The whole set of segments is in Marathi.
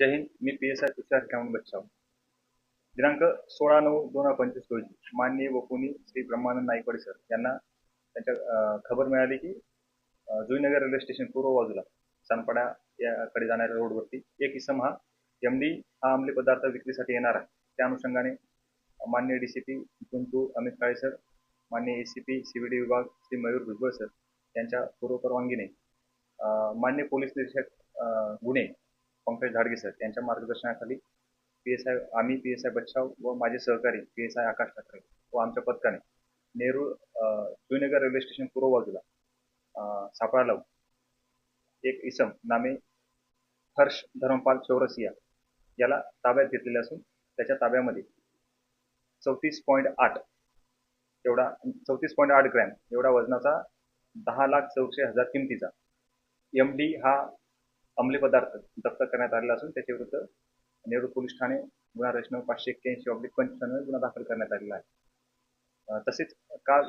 जय हिंद मी पी एस आय तुषार खेळून बच्चाव. दिनांक सोळा नऊ दोन हजार पंचवीस रोजी माननीय वकुनी श्री ब्रह्मानंद नाईकवाडे सर यांना त्यांच्या खबर मिळाली की जुईनगर रेल्वे स्टेशन पूर्व बाजूला सानपाडा याकडे जाणाऱ्या रोडवरती एक इसम हा एम डी हा अंमली पदार्थ विक्रीसाठी येणार आहे. त्या अनुषंगाने मान्य डी सी पी गुंतू अमित काळे सर मान्य A C P C V D विभाग श्री मयूर भुजबळ सर यांच्या पूर्व परवानगीने मान्य पोलीस निरीक्षक गुन्हे पंकज धाडगे सर यांच्या मार्गदर्शनाखाली पी एस आय आम्ही पी एस आय बच्चाव व माझे सहकारी P S I Akash Thakre व आमच्या पथकाने नेहरू जुनगर रेल्वे स्टेशन पूर्व बाजूला सापळा लावून एक इसम नामे हर्ष धर्मपाल चौरसिया याला ताब्यात घेतलेले असून त्याच्या ताब्यामध्ये चौतीस पॉईंट आठ एवढा चौतीस पॉईंट आठ ग्रॅम एवढा वजनाचा दहा लाख चौशे हजार किमतीचा एम डी हा अंमली पदार्थ जप्त करण्यात आलेला असून त्याच्या विरुद्ध नेहरू पोलीस ठाणे गुन्हा रचना पाचशे एक्क्याऐंशी ऑब्लिक पंचवीस गुन्हा दाखल करण्यात आलेला आहे. तसेच काल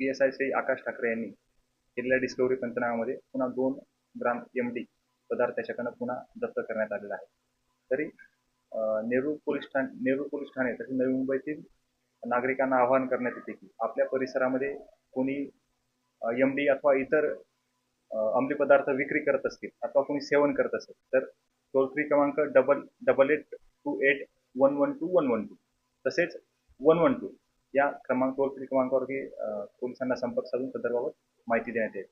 P S I C Akash Thakre यांनी केलेल्या डिस्कवरी पंचनाम्यामध्ये पुन्हा दोन ग्राम एम डी पदार्थ त्याच्याकडनं पुन्हा जप्त करण्यात आलेला आहे. तरी नेरूळ नेहरू पोलीस ठाणे नेहरू पोलीस ठाणे तसेच नवी मुंबईतील नागरिकांना आवाहन करण्यात येते की आपल्या परिसरामध्ये कोणी एम डी अथवा इतर अंमली पदार्थ विक्री करत असतील अथवा कोणी सेवन करत असेल तर टोल फ्री क्रमांक double double eight two eight one one two one one two तसेच वन वन टू या क्रमांक टोल फ्री क्रमांकावरती पोलिसांना संपर्क साधून संदर्भावर माहिती देण्यात येईल.